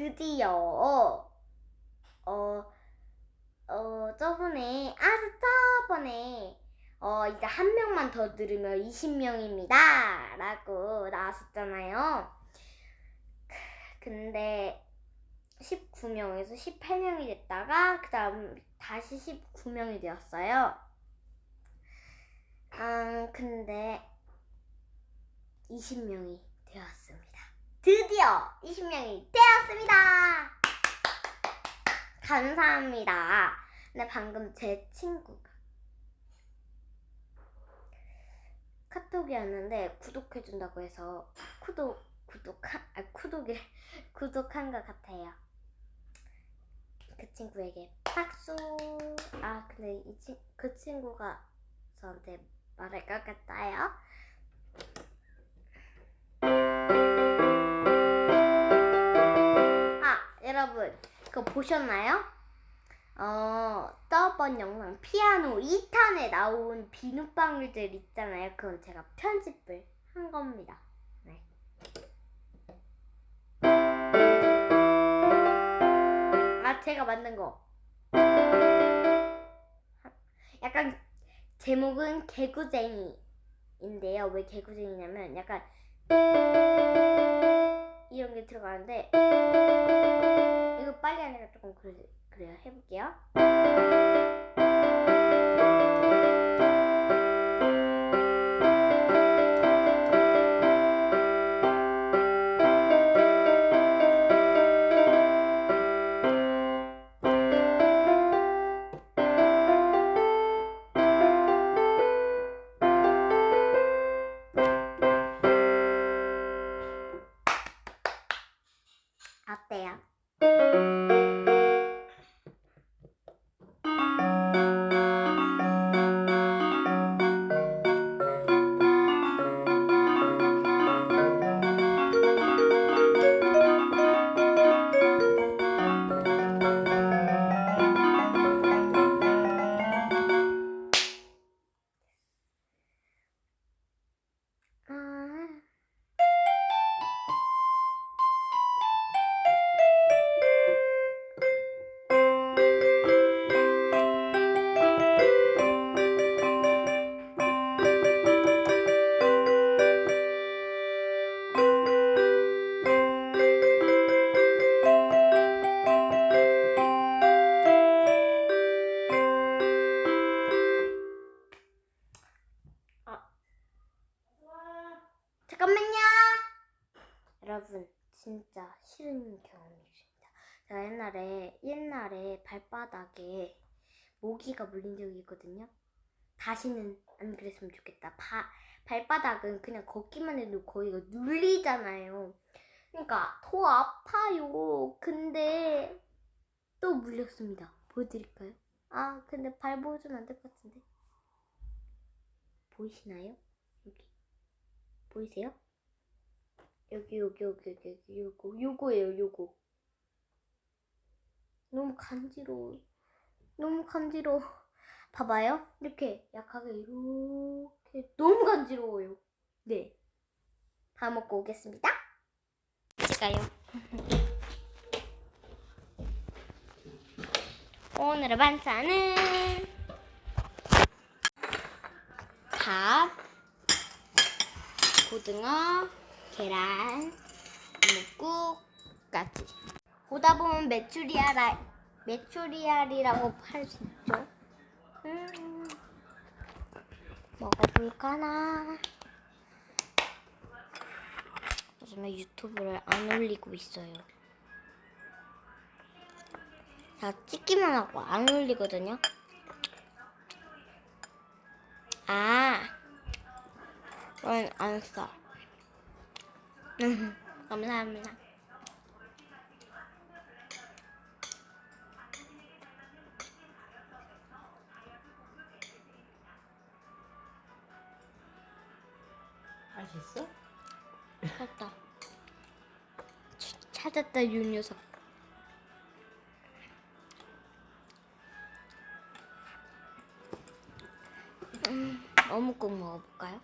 드디어 어, 어 저번에 아 저번에 어 이제 한 명만 더 들으면 20명입니다. 라고 나왔었잖아요. 근데 19명에서 18명이 됐다가 그 다음 다시 19명이 되었어요. 음 근데 20명이 되었습니다 드디어 20명이 되었습니다. 감사합니다. 근데 방금 제 친구가 카톡이 왔는데 구독해준다고 해서 구독 구독한 아 구독이 구독한 것 같아요. 그 친구에게 박수. 아 근데 이친그 친구가 저한테 말할 것 같아요. 여러분, 그거 보셨나요? 어, 저번 영상 피아노 2탄에 나온 비눗방울들 있잖아요. 그건 제가 편집을 한 겁니다. 네. 아, 제가 만든 거. 약간 제목은 개구쟁이인데요. 왜 개구쟁이냐면 약간 이런 게 들어가는데 하니까 조금 그래, 그래요. 해볼게요. 어때요? Thank you. 잠깐만요. 여러분, 진짜 싫은 경험이십니다. 제가 옛날에 옛날에 발바닥에 모기가 물린 적이 있거든요. 다시는 안 그랬으면 좋겠다. 바, 발바닥은 그냥 걷기만 해도 거기가 눌리잖아요. 그러니까 더 아파요. 근데 또 물렸습니다. 보여드릴까요? 아, 근데 발 보여주면 안 될 것 같은데. 보이시나요? 여기. 보이세요? 여기 여기 여기 여기 여기 요거 요거예요 요거. 너무 간지러워. 너무 간지러워. 봐봐요. 이렇게 약하게 이렇게. 너무 간지러워요. 네 다 먹고 오겠습니다. 제가요. 오늘의 반찬은 밥 고등어, 계란, 묵국까지. 보다 보면 메추리알, 메추리알이라고 팔수 있죠. 음, 먹어볼까나. 요즘에 유튜브를 안 올리고 있어요. 다 찍기만 하고 안 올리거든요. 아. 넌안 써. 음, 감사합니다. 맛있어? 찾았다. 치- 찾았다, 유 녀석. 음, 어묵국 먹어볼까요?